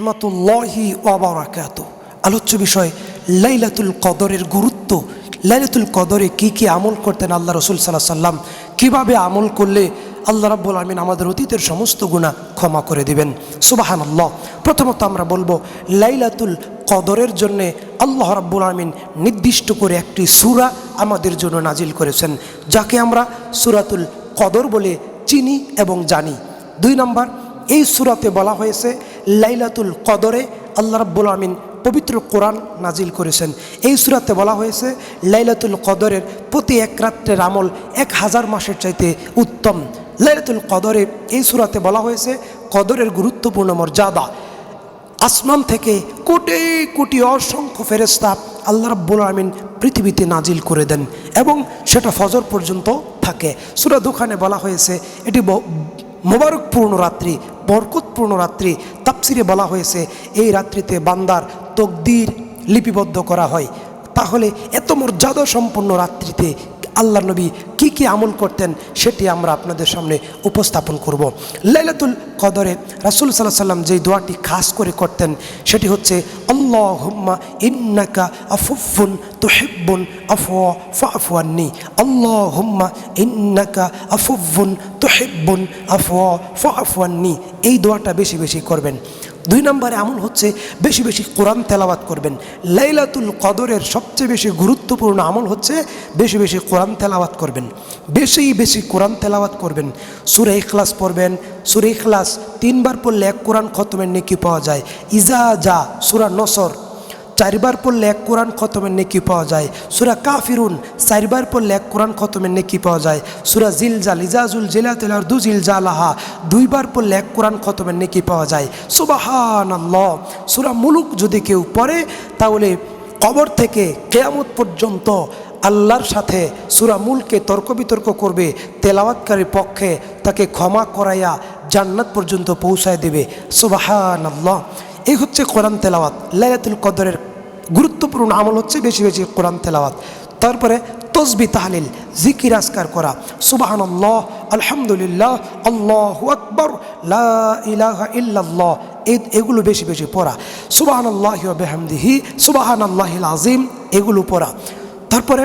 রহমতুল্লাহি ওবরাকাত আলোচ্য বিষয়, লাইলাতুল কদরের গুরুত্ব। লাইলাতুল কদরে কি কি আমল করতেন আল্লাহ রসুল সাল্লাহ সাল্লাম কীভাবে আমল করলে আল্লাহ রাব্বুল আমিন আমাদের অতীতের সমস্ত গুণা ক্ষমা করে দিবেন? সুবাহান আল্লাহ প্রথমত আমরা বলব, লাইলাতুল কদরের জন্যে আল্লাহ রাব্বুল আমিন নির্দিষ্ট করে একটি সুরা আমাদের জন্য নাজিল করেছেন, যাকে আমরা সূরাতুল কদর বলে চিনি এবং জানি। দুই নম্বর এই সুরাতে বলা হয়েছে, লাইলাতুল কদরে আল্লাহ রাব্বুল আমিন পবিত্র কোরআন নাজিল করেছেন। এই সুরাতে বলা হয়েছে, লাইলাতুল কদরের প্রতি এক রাত্রের আমল এক হাজার মাসের চাইতে উত্তম। লাইলাতুল কদরে এই সুরাতে বলা হয়েছে, কদরের গুরুত্বপূর্ণ মর্যাদা। আসমান থেকে কোটি কোটি অসংখ্য ফেরেস্তা আল্লাহ রাব্বুল আমিন পৃথিবীতে নাজিল করে দেন এবং সেটা ফজর পর্যন্ত থাকে। সুরা দোকানে বলা হয়েছে, এটি মোবারকপূর্ণ রাত্রি, বরকতপূর্ণ রাত্রি তাপসিরে বলা হয়েছে, এই রাত্রিতে বান্দার তকদির লিপিবদ্ধ করা হয়। তাহলে এত মর্যাদা সম্পন্ন রাত্রিতে আল্লাহ নবী কি কি আমল করতেন সেটি আমরা আপনাদের সামনে উপস্থাপন করব। লাইলাতুল কদরে রাসুল সাল্লাহ সাল্লাম যেই দোয়াটি খাস করে করতেন সেটি হচ্ছে আল্লাহ হুম্মা ইন্নাকা আফুফুন তুহিব্বুন আফওয়া ফাফওয়ান্নি আল্লাহ হুম্মা ইন্নাকা আফুফুন তুহিব্বুন আফওয়া ফাফওয়ান্নি এই দোয়াটা বেশি বেশি করবেন। দুই নম্বরে আমল হচ্ছে বেশি বেশি কোরআন তেলাওয়াত করবেন। লাইলাতুল কদরের সবচেয়ে বেশি গুরুত্বপূর্ণ আমল হচ্ছে বেশি বেশি কোরআন তেলাওয়াত করবেন। বেশি বেশি কোরআন তেলাওয়াত করবেন। সুরে ইখলাস পড়বেন। সুরে ইখলাস তিনবার পড়লে এক কোরআন খতমের নেকি পাওয়া যায়। ইজা যা সুরা নসর চারবার পড়লে এক কোরআন খতমের নেকি পাওয়া যায়। সুরা কাফিরুন, চারবার পড়লে এক কোরআন খতমের নেকি পাওয়া যায়। সুরা জিল জিলজাল, ইজাজুল জিলাতুল দু জিলজালাহা, দুইবার পড়লে এক কোরআন খতমের নেকি পাওয়া যায়। সুবাহান আল্লাহ সুরা মুলুক যদি কেউ পড়ে, তাহলে কবর থেকে কেয়ামত পর্যন্ত আল্লাহর সাথে সুরা মুলকে তর্ক বিতর্ক করবে, তেলাওয়াতকারীর পক্ষে তাকে ক্ষমা করাইয়া জান্নাত পর্যন্ত পৌঁছায় দেবে। সুবাহান আল্লাহ এই হচ্ছে কোরআন তেলাওয়াত, লাইলাতুল কদরের গুরুত্বপূর্ণ আমল হচ্ছে বেশি বেশি কোরআন তেলাওয়াত। তারপরে তসবি তাহলিল, জিকির আসকার করা। সুবাহান আল্লাহ আলহামদুলিল্লাহ, আল্লাহ আকবর এই এগুলো বেশি বেশি পড়া। সুবাহান আল্লাহ বেহামদিহি সুবাহান আল্লাহিল আজিম এগুলো পড়া। তারপরে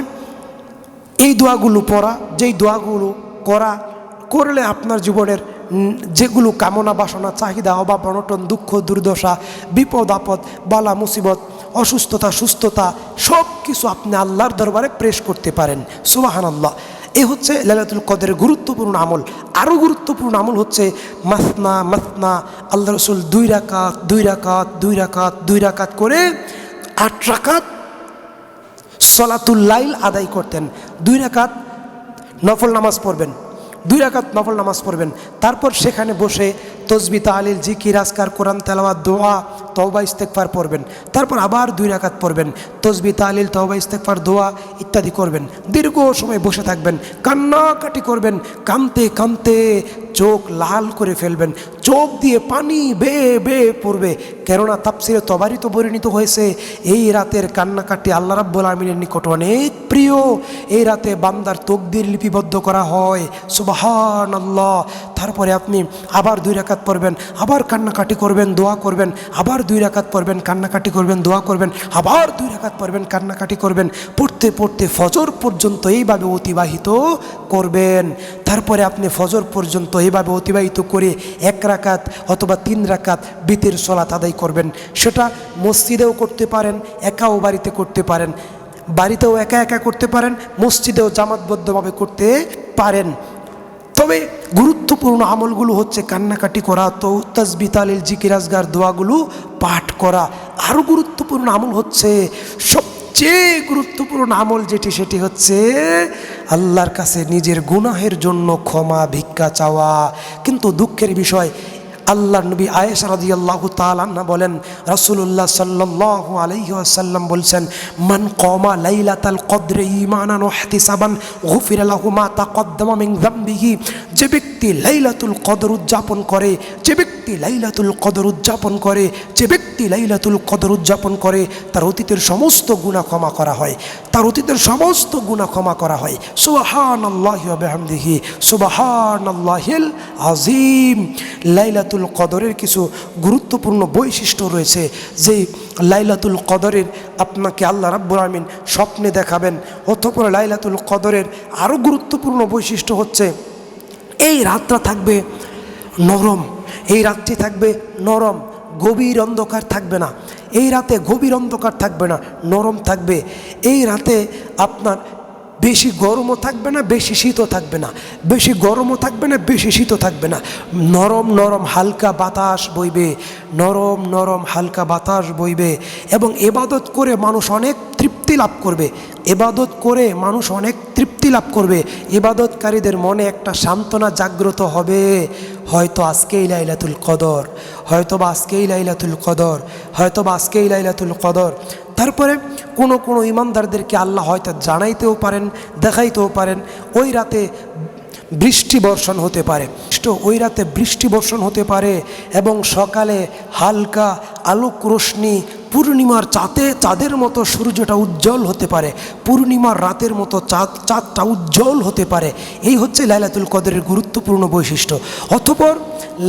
এই দোয়াগুলো পড়া, যেই দোয়াগুলো করা, করলে আপনার জীবনের যেগুলো কামনা বাসনা, চাহিদা, অভাব, অনটন, দুঃখ, দুর্দশা, বিপদ, আপদ, বালা, মুসিবত অসুস্থতা, সুস্থতা সব কিছু আপনি আল্লাহর দরবারে প্রেস করতে পারেন। সুবাহান আল্লাহ এ হচ্ছে লালাতুল কদরের গুরুত্বপূর্ণ আমল। আরও গুরুত্বপূর্ণ আমল হচ্ছে মাসনা মাসনা, আল্লাহ রসুল দুই রাকাত দুই রাকাত দুই রাকাত দুই রাকাত করে আট রাকাত সলাতুল লাইল আদায় করতেন। দুই রাকাত নফল নামাজ পড়বেন। দুই রাকাত নফল নামাজ পড়বেন। তারপর সেখানে বসে তসবি তালিল জিকির আসকার কোরআন, তেলাওয়াত, দোয়া তওবা ইস্তেকফার পড়বেন। তারপর আবার দুই রাকাত পড়বেন। তসবি, তালিল, তওবা ইস্তেকফার দোয়া ইত্যাদি করবেন। দীর্ঘ সময় বসে থাকবেন। কান্নাকাটি করবেন। কানতে কানতে চোখ লাল করে ফেলবেন। চোখ দিয়ে পানি বেয়ে বেয়ে পড়বে। কেননা তাপসিরে তবারই তো পরিণত হয়েছে, এই রাতের কান্নাকাটি আল্লাহ রাব্বুল আলমিনের নিকট অনেক প্রিয়। এই রাতে বান্দার তকদির লিপিবদ্ধ করা হয়। সুবাহান আল্লাহ তারপরে আপনি আবার দুই রাকাত পড়বেন, আবার কান্নাকাটি করবেন, দোয়া করবেন, আবার দুই রাকাত পড়বেন, কান্নাকাটি করবেন, দোয়া করবেন, আবার দুই রাকাত পড়বেন, কান্নাকাটি করবেন, পড়তে পড়তে ফজর পর্যন্ত এইভাবে অতিবাহিত করবেন। তারপরে আপনি ফজর পর্যন্ত এইভাবে অতিবাহিত করে এক রাকাত অথবা তিন রাকাত বিতের সলাত আদায় করবেন। সেটা মসজিদেও করতে পারেন, একাও বাড়িতে করতে পারেন। বাড়িতেও একা একা করতে পারেন, মসজিদেও জামাতবদ্ধভাবে করতে পারেন। তবে গুরুত্বপূর্ণ আমলগুলো হচ্ছে কান্নাকাটি করা তো তসবি তালিল জিকির দোয়াগুলো পাঠ করা। আরও গুরুত্বপূর্ণ আমল হচ্ছে, সবচেয়ে গুরুত্বপূর্ণ আমল যেটি, সেটি হচ্ছে আল্লাহর কাছে নিজের গুনাহের জন্য ক্ষমা, ভিক্ষা চাওয়া। কিন্তু দুঃখের বিষয় আল্লাহ নবী আয়েশা রাজি আল্লাহ তালান্না বলেন রসুল্লাহ সাল্লাহ আলহিহাসাল্লাম বলছেন, মান কমা লাইলাতাল কদ্রে ইমানান ও গফির আলাহু মা তাকদ্দামা মিন যামবিহি যে ব্যক্তি লাইলাতুল কদর উদযাপন করে, যে ব্যক্তি ব্যক্তি লাইলাতুল কদর উদযাপন করে, যে ব্যক্তি লাইলাতুল কদর উদযাপন করে, তার অতীতের সমস্ত গুণা ক্ষমা করা হয়। তার অতীতের সমস্ত গুণা ক্ষমা করা হয়। সুবাহান আল্লাহ বেহামদিহি সুবাহান আল্লাহিল আজিম লাইলাতুল কদরের কিছু গুরুত্বপূর্ণ বৈশিষ্ট্য রয়েছে যে লাইলাতুল কদরের আপনাকে আল্লাহ রাব্বুল আমিন স্বপ্নে দেখাবেন অথপর লাইলাতুল কদরের আরও গুরুত্বপূর্ণ বৈশিষ্ট্য হচ্ছে, এই রাতটা থাকবে নরম। এই রাতটি থাকবে নরম, গভীর অন্ধকার থাকবে না। এই রাতে গভীর অন্ধকার থাকবে না, নরম থাকবে। এই রাতে আপনার বেশি গরমও থাকবে না, বেশি শীতও থাকবে না। বেশি গরমও থাকবে না, বেশি শীতও থাকবে না। নরম নরম, হালকা বাতাস বইবে। নরম নরম, হালকা বাতাস বইবে। এবং এবাদত করে মানুষ অনেক তৃপ্তি লাভ করবে। এবাদত করে মানুষ অনেক তৃপ্তি লাভ করবে। এবাদতকারীদের মনে একটা সান্ত্বনা জাগ্রত হবে। হয়তো আজকেই লাইলাতুল কদর হয়তো বা আজকেই লাইলাতুল কদর হয়তো বা আজকেই লাইলাতুল কদর। তারপরে কোনো কোনো ইমানদারদেরকে আল্লাহ হয়তো জানাইতেও পারেন, দেখাইতেও পারেন। ওই রাতে বৃষ্টি বর্ষণ হতে পারে। ওই রাতে বৃষ্টি বর্ষণ হতে পারে এবং সকালে হালকা আলোক রোশনি পূর্ণিমার চাঁদে, চাঁদের মতো সূর্যটা উজ্জ্বল হতে পারে। পূর্ণিমার রাতের মতো চাঁদ, চাঁদটা উজ্জ্বল হতে পারে। এই হচ্ছে লাইলাতুল কদরের গুরুত্বপূর্ণ বৈশিষ্ট্য। অথপর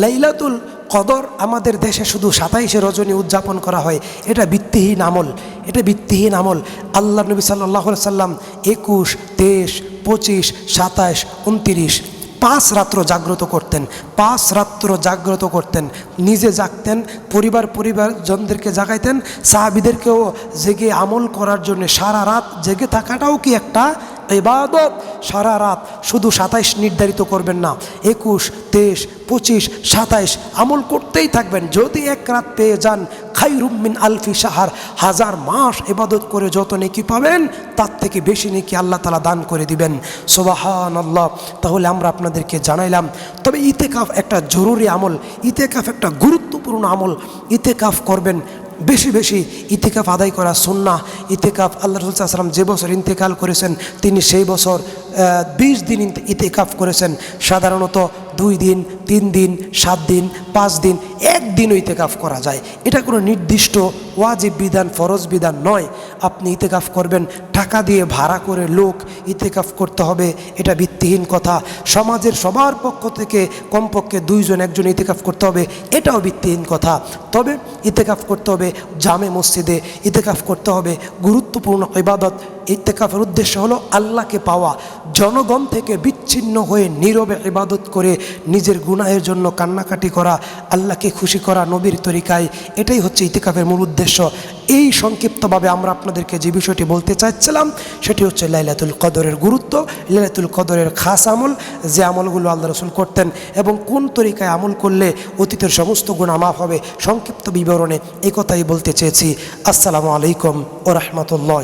লাইলাতুল কদর আমাদের দেশে শুধু সাতাইশে রজনী উদযাপন করা হয়। এটা ভিত্তিহীন আমল। এটা ভিত্তিহীন আমল। আল্লাহ নবী সাল্লাহ সাল্লাম একুশ, তেইশ, পঁচিশ, সাতাইশ, উনতিরিশ পাঁচ রাত্র জাগ্রত করতেন। পাঁচ রাত্র জাগ্রত করতেন। নিজে জাগতেন, পরিবার পরিবারজনদেরকে জাগাইতেন, সাহাবিদেরকেও জেগে আমল করার জন্য সারা রাত জেগে থাকাটাও কি একটা এবাদত সারা রাত শুধু সাতাইশ নির্ধারিত করবেন না, একুশ, তেইশ, পঁচিশ, সাতাইশ আমল করতেই থাকবেন। যদি এক রাত পেয়ে যান খাই রুমিন আলফি সাহার হাজার মাস এবাদত করে যত নেকি পাবেন, তার থেকে বেশি নেকি আল্লাহ তালা দান করে দিবেন। সোবাহান আল্লাহ তাহলে আমরা আপনাদেরকে জানাইলাম, তবে ইতেকাফ একটা জরুরি আমল, ইতেকাফ একটা গুরুত্বপূর্ণ আমল, ইতেকাফ করবেন বেশি বেশি ইতিকাফ আদায় করা সুন্না ইতিকাফ আল্লাহ রসুল সাল্লাম যে বছর ইন্তেকাল করেছেন, তিনি সেই বছর বিশ দিন ইতিকাফ করেছেন। সাধারণত দুই দিন, তিন দিন, সাত দিন, পাঁচ দিন একদিন ইতেকাফ করা যায়। এটা কোনো নির্দিষ্ট ওয়াজিব বিধান, ফরজ বিধান নয়। আপনি ইতেকাফ করবেন, টাকা দিয়ে ভাড়া করে লোক ইতেকাফ করতে হবে, এটা ভিত্তিহীন কথা। সমাজের সবার পক্ষ থেকে কমপক্ষে দুইজন, একজন ইতেকাফ করতে হবে, এটাও ভিত্তিহীন কথা। তবে ইতেকাফ করতে হবে জামে মসজিদে, ইতেকাফ করতে হবে গুরুত্বপূর্ণ ইবাদত। ইতেকাফের উদ্দেশ্য হলো আল্লাহকে পাওয়া। জনগণ থেকে বিচ্ছিন্ন হয়ে নীরবে ইবাদত করে নিজের গুনাহের জন্য কান্নাকাটি করা, আল্লাহকে খুশি করা নবীর তরিকায়, এটাই হচ্ছে ইতিকাফের মূল উদ্দেশ্য। এই সংক্ষিপ্তভাবে আমরা আপনাদেরকে যে বিষয়টি বলতে চাচ্ছিলাম, সেটি হচ্ছে লাইলাতুল কদরের গুরুত্ব, লাইলাতুল কদরের খাস আমল, যে আমলগুলো আল্লাহ রসুল করতেন এবং কোন তরিকায় আমল করলে অতীতের সমস্ত গুণা মাফ হবে, সংক্ষিপ্ত বিবরণে এই কথাই বলতে চেয়েছি। আসসালামু আলাইকুম ও রহমতুল্লাহ।